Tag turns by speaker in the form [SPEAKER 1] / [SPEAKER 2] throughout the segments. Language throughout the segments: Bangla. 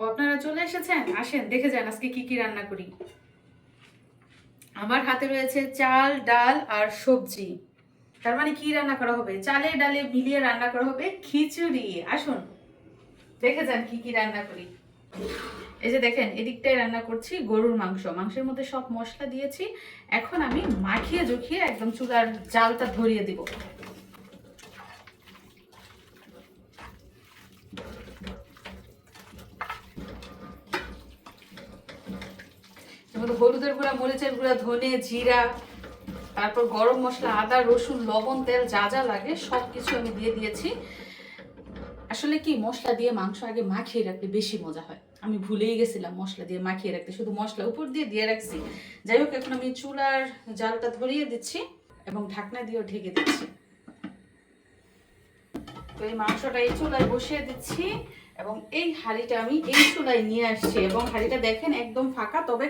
[SPEAKER 1] ও আপনারা চলে এসেছেন? আসেন, দেখে যান আজকে কি কি রান্না করি। আমার হাতে রয়েছে চাল, ডাল আর সবজি। তার মানে কি রান্না করা হবে? চালে ডালে মিলিয়ে রান্না করা হবে খিচুড়ি। আসুন, দেখে যান কি কি রান্না করি। এই যে দেখেন এদিকটাই রান্না করছি গরুর মাংস। মাংসের মধ্যে সব মশলা দিয়েছি। এখন আমি মাখিয়ে জুখিয়ে একদম চুলার জালটা ধরিয়ে দিব। হলুদের গুঁড়া, মরিচের গুঁড়া, ধনে, জিরা, তারপর গরম মশলা, আদা, রসুন, লবণ, তেল যা যা লাগে সব কিছু আমি দিয়ে দিয়েছি। আসলে কি, মশলা দিয়ে মাংস আগে মাখিয়ে রাখলে বেশি মজা হয়। আমি ভুলেই গেছিলাম মশলা দিয়ে মাখিয়ে রাখতে। শুধু মশলা উপর দিয়ে দিয়ে রাখছি। যাই হোক, এখন আমি চুলার জালটা ধরিয়ে দিচ্ছি এবং ঢাকনা দিয়েও ঢেকে দিচ্ছি। তো এই মাংসটা এই চুলায় বসিয়ে দিচ্ছি এবং এই হাঁড়িটা আমি এই চুলায় নিয়ে আসছি এবং হাঁড়িটা দেখেন একদম ফাঁকা, তবে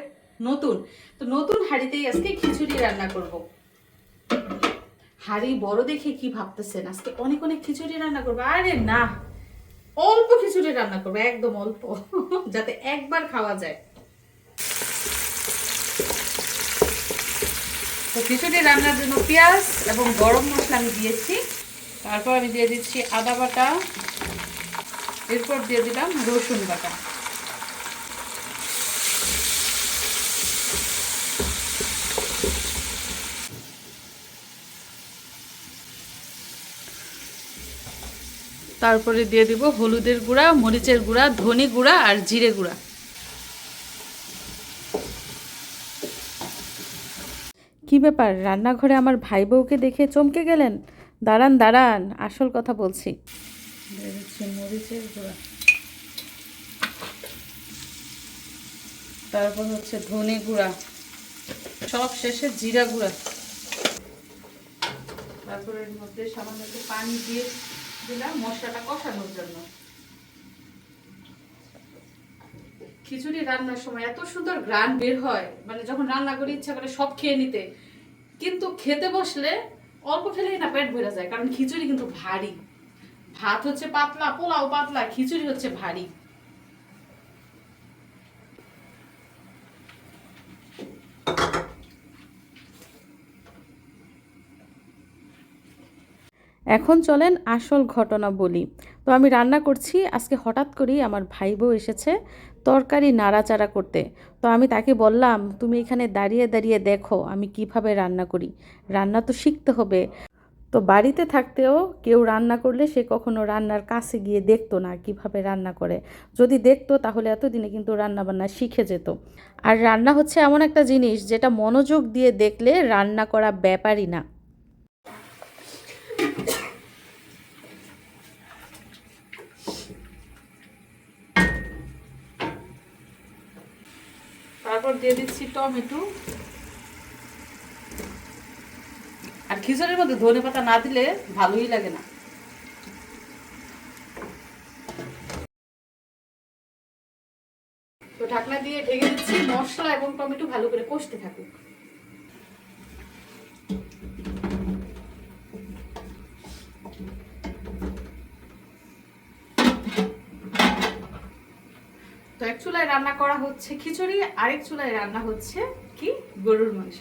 [SPEAKER 1] নতুন। তো নতুন হাঁড়িতেই আজকে খিচুড়ি রান্না করব। হাঁড়ি বড় দেখে কি ভাবতেছেন? আজকে অনেক অনেক খিচুড়ি রান্না করব। আরে না, অল্প খিচুড়ি রান্না করব, একদম অল্প, যাতে একবার খাওয়া যায়। তো খিচুড়ি রান্নার জন্য পেঁয়াজ এবং গরম মশলা আমি দিয়েছি। তারপর আমি দিয়ে দিচ্ছি আদা বাটা, এরপর দিয়ে দিলাম রসুন বাটা। তারপরে দিয়ে দিব হলুদের গুঁড়া মরিচের গুঁড়া ধনে গুঁড়া আর জিরে গুঁড়া।
[SPEAKER 2] কি ব্যাপার? রান্নাঘরে আমার ভাই বউকে দেখে চমকে গেলেন? দাঁড়ান দাঁড়ান আসল কথা বলছি।
[SPEAKER 1] মরিচের গুঁড়া। তারপর হচ্ছে ধনে গুঁড়া। সব শেষে জিরা গুঁড়া। তারপর এর মধ্যে সামান্য একটু পানি দিয়ে দিলাম মশলাটা কষানোর জন্য। খিচুড়ি রান্নার সময় এত সুন্দর গ্রান বের হয় মানে যখন রান্না করি ইচ্ছা করে সব খেয়ে নিতে। কিন্তু খেতে বসলে অল্প খেলেই না পেট ভরে যায়, কারণ খিচুড়ি কিন্তু ভারী। ভাত হচ্ছে পাতলা, পোলাও পাতলা, খিচুড়ি হচ্ছে ভারী।
[SPEAKER 2] এখন চলেন আসল ঘটনা বলি। তো আমি রান্না করছি, আজকে হঠাৎ করেই আমার ভাই বউ এসেছে তরকারি নাড়াচাড়া করতে। তো আমি তাকে বললাম, তুমি এখানে দাঁড়িয়ে দাঁড়িয়ে দেখো আমি কীভাবে রান্না করি। রান্না তো শিখতে হবে। তো বাড়িতে থাকতেও কেউ রান্না করলে সে কখনো রান্নার কাছে গিয়ে দেখতো না কীভাবে রান্না করে। যদি দেখতো তাহলে এতদিনে কিন্তু রান্না বান্না শিখে যেত। আর রান্না হচ্ছে এমন একটা জিনিস যেটা মনোযোগ দিয়ে দেখলে রান্না করা ব্যাপারই না।
[SPEAKER 1] তারপর দিয়ে দিচ্ছি টমেটো। আর খিচুড়ির মধ্যে ধনে পাতা না দিলে ভালোই লাগে না। তো ঢাকনা দিয়ে ঢেকে দিচ্ছি, মশলা এবং টমেটো ভালো করে কষতে থাকুক। চুলায় রান্না করা হচ্ছে খিচুড়ি, আরেক চুলায় রান্না হচ্ছে কি? গরুর মাংস।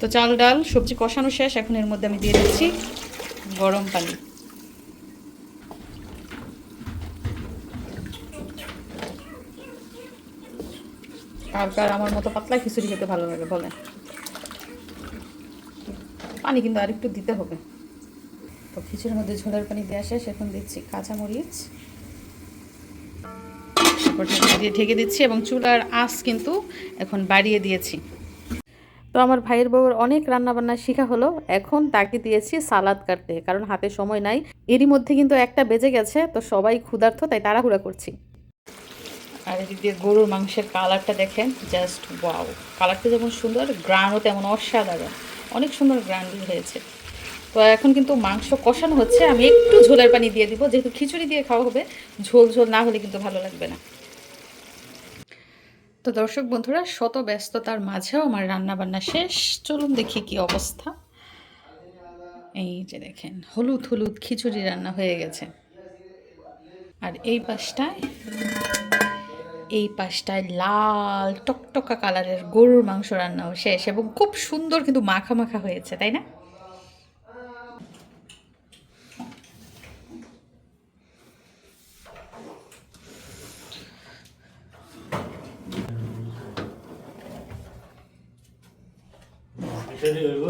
[SPEAKER 1] তো চাল, ডাল, সবজি কষানো শেষ, এখন এর মধ্যে আমি দিয়ে দিচ্ছি গরম পানি। কার কার আমার মতো পাতলা খিচুড়ি খেতে ভালো লাগে, বলে। পানি কিন্তু আরেকটু দিতে হবে। তো খিচুড়ির মধ্যে ঝোলের পানি দেওয়া শেষ, এখন দিচ্ছি কাঁচামরিচ। তারপর দিয়ে ঢেকে দিচ্ছি এবং চুলার আঁচ কিন্তু এখন বাড়িয়ে দিয়েছি।
[SPEAKER 2] তো আমার ভাইয়ের বউয়ের অনেক রান্নাবান্না শেখা হলো এখন তাকে দিয়েছি সালাদ কাটতে কারণ হাতে সময় নাই। এরই মধ্যে কিন্তু একটা বেজে গেছে তো সবাই ক্ষুধার্থ তাই তাড়াহুড়া করছি।
[SPEAKER 1] আর এদিক দিয়ে গরুর মাংসের কালারটা দেখেন জাস্ট ওয়াও কালারটা যেমন সুন্দর গ্রানও তেমন অসাধারণ। অনেক সুন্দর গ্রান হয়েছে। তো এখন কিন্তু মাংস কষানো হচ্ছে আমি একটু ঝোলের পানি দিয়ে দিব যেহেতু খিচুড়ি দিয়ে খাওয়া হবে ঝোল ঝোল না হলে কিন্তু ভালো লাগবে না। তো দর্শক বন্ধুরা, শত ব্যস্ততার মাঝেও আমার রান্না বান্না শেষ। চলুন দেখি কি অবস্থা। এই যে দেখেন, হলুদ হলুদ খিচুড়ি রান্না হয়ে গেছে। আর এই পাশটায় এই পাশটায় লাল টকটকা কালারের গরুর মাংস রান্নাও শেষ এবং খুব সুন্দর কিন্তু মাখা মাখা হয়েছে, তাই না?
[SPEAKER 3] খিচুড়ি হইব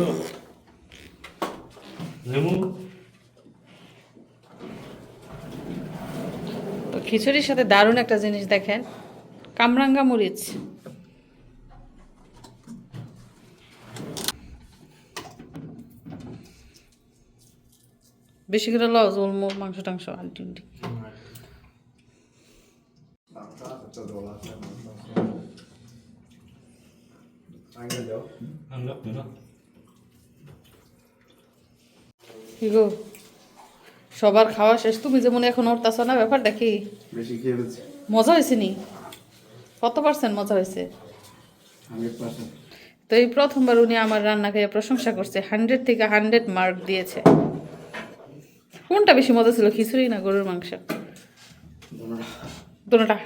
[SPEAKER 3] লেমু
[SPEAKER 1] তো খিচুড়ির সাথে দারুণ একটা জিনিস দেখেন। কামরাঙ্গা মরিচ। বেশি করে লও জোল মাংস টাংস আন্টি উন্টি
[SPEAKER 3] আমরা না
[SPEAKER 1] কি গো? সবার খাওয়া শেষ? তুমি যেমন এখন উঠতেছ না ব্যাপার দেখি
[SPEAKER 4] বেশি খেয়ে ফেলছি।
[SPEAKER 1] মজা হয়েছে নি? কত পার্সেন্ট মজা হয়েছে? তো এই প্রথমবার উনি আমার রান্না খেয়ে প্রশংসা করছে। হান্ড্রেড থেকে হান্ড্রেড মার্ক দিয়েছে। কোনটা বেশি মজা ছিল? খিচুড়ি না গরুর মাংস? দুটোটা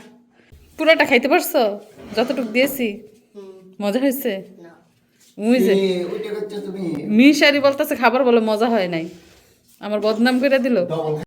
[SPEAKER 1] পুরোটা খাইতে পারছ? যতটুকু দিয়েছি। মজা হয়েছে? মিশারি বলতেছে খাবার বলে মজা হয় নাই। আমার বদনাম করে দিল।